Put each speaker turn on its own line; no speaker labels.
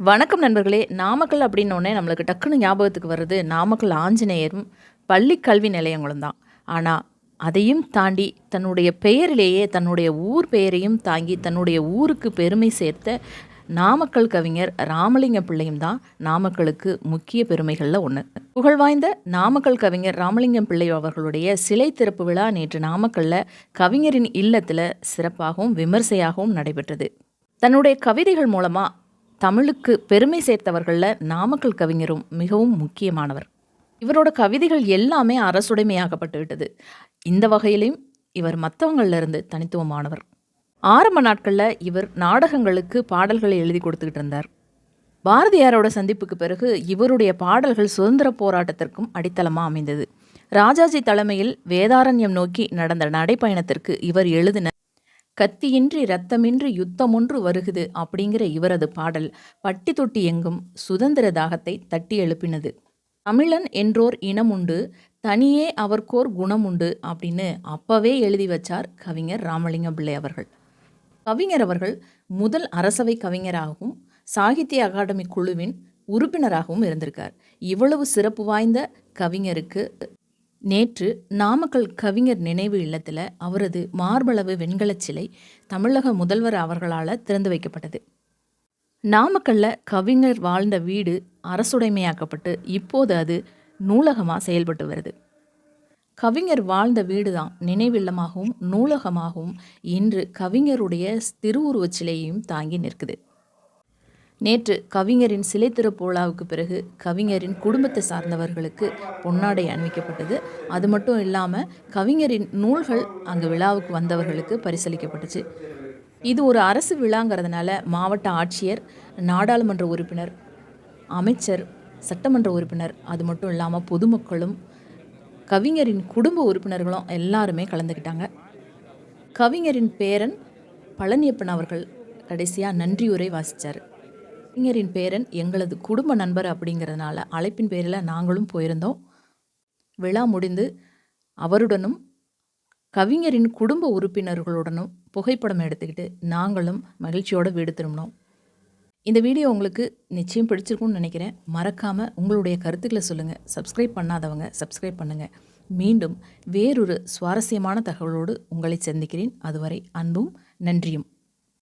வணக்கம் நண்பர்களே நாமக்கல் அப்படின்னோடனே நம்மளுக்கு டக்குன்னு ஞாபகத்துக்கு வர்றது நாமக்கல் ஆஞ்சநேயரும் பள்ளி கல்வி நிலையங்களும் தான். ஆனால் அதையும் தாண்டி தன்னுடைய பெயரிலேயே தன்னுடைய ஊர் பெயரையும் தாங்கி தன்னுடைய ஊருக்கு பெருமை சேர்த்த நாமக்கல் கவிஞர் ராமலிங்க பிள்ளையும் தான் நாமக்கலுக்கு முக்கிய பெருமைகளில் ஒன்று புகழ்வாய்ந்த நாமக்கல் கவிஞர் ராமலிங்கம் பிள்ளை அவர்களுடைய சிலை திறப்பு விழா நேற்று நாமக்கல்லில் கவிஞரின் இல்லத்தில் சிறப்பாகவும் விமர்சையாகவும் நடைபெற்றது. தன்னுடைய கவிதைகள் மூலமாக தமிழுக்கு பெருமை சேர்த்தவர்களில் நாமக்கல் கவிஞரும் மிகவும் முக்கியமானவர். இவரோட கவிதைகள் எல்லாமே அரசுடைமையாகப்பட்டு விட்டது இந்த வகையிலையும் இவர் மற்றவங்களிலிருந்து தனித்துவமானவர். ஆரம்ப நாட்களில் இவர் நாடகங்களுக்கு பாடல்களை எழுதி கொடுத்துக்கிட்டு இருந்தார். பாரதியாரோட சந்திப்புக்கு பிறகு இவருடைய பாடல்கள் சுதந்திர போராட்டத்திற்கும் அடித்தளமாக அமைந்தது. ராஜாஜி தலைமையில் வேதாரண்யம் நோக்கி நடந்த நடைப்பயணத்திற்கு இவர் எழுதின கத்தியின்றி இரத்தமின்றி யுத்தமொன்று வருகுது அப்படிங்கிற இவரது பாடல் பட்டி தொட்டி எங்கும் சுதந்திர தாகத்தை தட்டி எழுப்பினது. தமிழன் என்றோர் இனம் உண்டு தனியே அவர்க்கோர் குணம் உண்டு அப்படின்னு அப்பவே எழுதி வச்சார் கவிஞர் ராமலிங்கம் பிள்ளை அவர்கள். கவிஞர் அவர்கள் முதல் அரசவை கவிஞராகவும் சாகித்ய அகாடமி குழுவின் உறுப்பினராகவும் இருந்திருக்கார். இவ்வளவு சிறப்பு வாய்ந்த கவிஞருக்கு நேற்று நாமக்கல் கவிஞர் நினைவு இல்லத்தில் அவரது மார்பளவு வெண்கலச் சிலை தமிழக முதல்வர் அவர்களால் திறந்து வைக்கப்பட்டது. நாமக்கல்ல கவிஞர் வாழ்ந்த வீடு அரசுடைமையாக்கப்பட்டு இப்போது அது நூலகமாக செயல்பட்டு வருது. கவிஞர் வாழ்ந்த வீடு தான் நினைவில்லமாகவும் நூலகமாகவும் இன்று கவிஞருடைய திருவுருவச் சிலையையும் தாங்கி நிற்குது. நேற்று கவிஞரின் சிலை திறப்பு விழாவுக்கு பிறகு கவிஞரின் குடும்பத்தை சார்ந்தவர்களுக்கு பொன்னாடை அணிவிக்கப்பட்டது. அது மட்டும் இல்லாமல் கவிஞரின் நூல்கள் அங்கே விழாவுக்கு வந்தவர்களுக்கு பரிசளிக்கப்பட்டுச்சு. இது ஒரு அரசு விழாங்கிறதுனால மாவட்ட ஆட்சியர் நாடாளுமன்ற உறுப்பினர் அமைச்சர் சட்டமன்ற உறுப்பினர் அது மட்டும் இல்லாமல் பொதுமக்களும் கவிஞரின் குடும்ப உறுப்பினர்களும் எல்லாருமே கலந்துக்கிட்டாங்க. கவிஞரின் பேரன் பழனியப்பன் அவர்கள் கடைசியாக நன்றியுரை வாசித்தார் கவிஞரின் பேரன் எங்களது குடும்ப நண்பர் அப்படிங்கிறதுனால அழைப்பின் பேரில் நாங்களும் போயிருந்தோம். விழா முடிந்து அவருடனும் கவிஞரின் குடும்ப உறுப்பினர்களுடனும் புகைப்படம் எடுத்துக்கிட்டு நாங்களும் மகிழ்ச்சியோடு வீடு திரும்பினோம். இந்த வீடியோ உங்களுக்கு நிச்சயம் பிடிச்சிருக்கும்னு நினைக்கிறேன். மறக்காமல் உங்களுடைய கருத்துக்களை சொல்லுங்கள் சப்ஸ்கிரைப் பண்ணாதவங்க சப்ஸ்கிரைப் பண்ணுங்கள் மீண்டும் வேறொரு சுவாரஸ்யமான தகவலோடு உங்களை சந்திக்கிறேன். அதுவரை அன்பும் நன்றியும்.